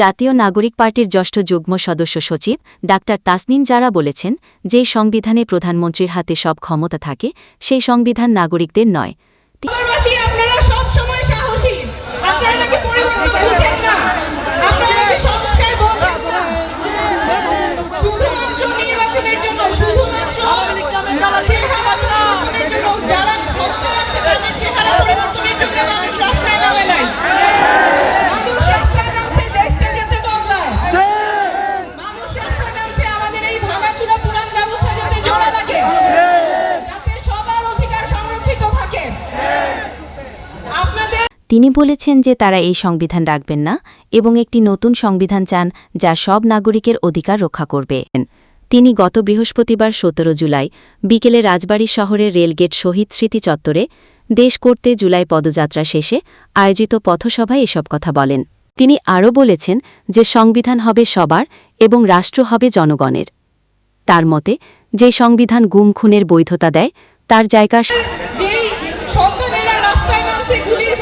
জাতীয় নাগরিক পার্টির জ্যেষ্ঠ যুগ্ম সদস্য সচিব ডাক্তার তাসনিন জারা বলেছেন যে সংবিধানে প্রধানমন্ত্রীর হাতে সব ক্ষমতা থাকে, সেই সংবিধান নাগরিকদের নয়। তিনি বলেছেন যে তারা এই সংবিধান রাখবেন না এবং একটি নতুন সংবিধান চান যা সব নাগরিকের অধিকার রক্ষা করবে। তিনি গত বৃহস্পতিবার সতেরো জুলাই বিকেলে রাজবাড়ী শহরের রেলগেট শহীদ স্মৃতি চত্বরে দেশ করতে জুলাই পদযাত্রা শেষে আয়োজিত পথসভায় এসব কথা বলেন। তিনি আরও বলেছেন যে সংবিধান হবে সবার এবং রাষ্ট্র হবে জনগণের। তার মতে, যে সংবিধান গুম খুনের বৈধতা দেয়, তার জায়গা রাস্তায় গুলির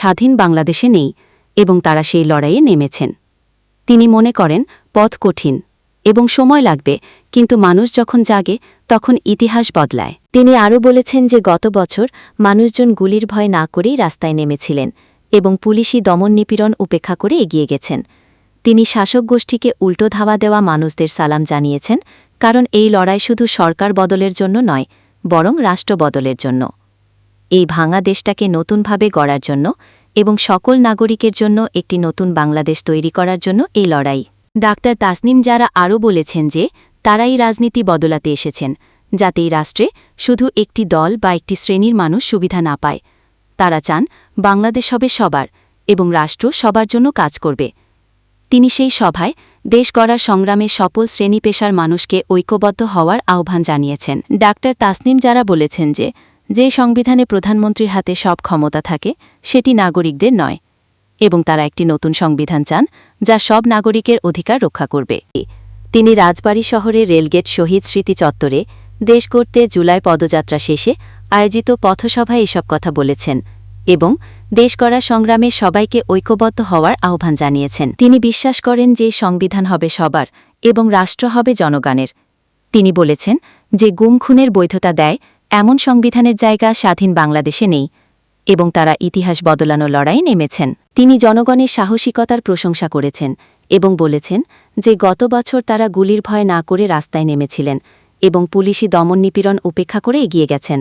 স্বাধীন বাংলাদেশে নেই এবং তারা সেই লড়াইয়ে নেমেছেন। তিনি মনে করেন, পথ কঠিন এবং সময় লাগবে, কিন্তু মানুষ যখন জাগে, তখন ইতিহাস বদলায়। তিনি আরও বলেছেন যে গত বছর মানুষজন গুলির ভয় না করেই রাস্তায় নেমেছিলেন এবং পুলিশি দমন নিপীড়ন উপেক্ষা করে এগিয়ে গেছেন। তিনি শাসক গোষ্ঠীকে উল্টো ধাওয়া দেওয়া মানুষদের সালাম জানিয়েছেন, কারণ এই লড়াই শুধু সরকার বদলের জন্য নয়, বরং রাষ্ট্র বদলের জন্য। এই ভাঙা দেশটাকে নতুনভাবে গড়ার জন্য এবং সকল নাগরিকের জন্য একটি নতুন বাংলাদেশ তৈরি করার জন্য এই লড়াই। ডাক্তার তাসনিম যারা আরও বলেছেন যে, তারাই রাজনীতি বদলাতে এসেছেন, যাতে এই রাষ্ট্রে শুধু একটি দল বা একটি শ্রেণির মানুষ সুবিধা না পায়। তারা চান বাংলাদেশ হবে সবার এবং রাষ্ট্র সবার জন্য কাজ করবে। তিনি সেই সভায় দেশ গড়ার সংগ্রামে সফল শ্রেণি পেশার মানুষকে ঐক্যবদ্ধ হওয়ার আহ্বান জানিয়েছেন। ডাক্তার তাসনিম যারা বলেছেন যে যে সংবিধানে প্রধানমন্ত্রীর হাতে সব ক্ষমতা থাকে, সেটি নাগরিকদের নয়, এবং তারা একটি নতুন সংবিধান চান, যা সব নাগরিকের অধিকার রক্ষা করবে। তিনি রাজবাড়ী শহরে রেলগেট শহীদ স্মৃতি চত্বরে দেশ করতে জুলাই পদযাত্রা শেষে আয়োজিত পথসভায় এসব কথা বলেছেন এবং দেশ গড়ার সংগ্রামে সবাইকে ঐক্যবদ্ধ হওয়ার আহ্বান জানিয়েছেন। তিনি বিশ্বাস করেন যে সংবিধান হবে সবার এবং রাষ্ট্র হবে জনগণের। তিনি বলেছেন যে গুম খুনের বৈধতা দেয় এমন সংবিধানের জায়গা স্বাধীন বাংলাদেশে নেই এবং তারা ইতিহাস বদলানো লড়াই নেমেছেন। তিনি জনগণের সাহসিকতার প্রশংসা করেছেন এবং বলেছেন যে গত বছর তারা গুলির ভয় না করে রাস্তায় নেমেছিলেন এবং পুলিশি দমন নিপীড়ন উপেক্ষা করে এগিয়ে গেছেন।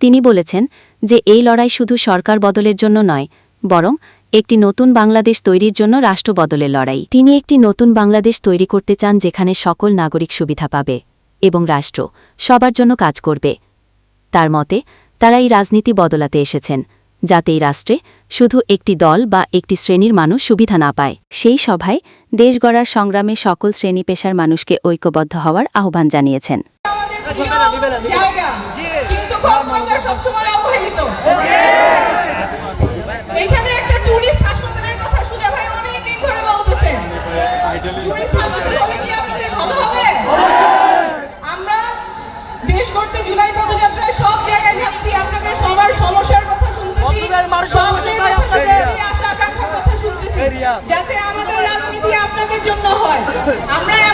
তিনি বলেছেন যে এই লড়াই শুধু সরকার বদলের জন্য নয়, বরং একটি নতুন বাংলাদেশ তৈরির জন্য রাষ্ট্র বদলের লড়াই। তিনি একটি নতুন বাংলাদেশ তৈরি করতে চান যেখানে সকল নাগরিক সুবিধা পাবে এবং রাষ্ট্র সবার জন্য কাজ করবে। তার মতে, তারা এই রাজনীতি বদলাতে এসেছেন, যাতে এই রাষ্ট্রে শুধু একটি দল বা একটি শ্রেণির মানুষ সুবিধা না পায়। সেই সভায় দেশ গড়ার সংগ্রামে সকল শ্রেণি পেশার মানুষকে ঐক্যবদ্ধ হওয়ার আহ্বান জানিয়েছেন। এখানে আমরা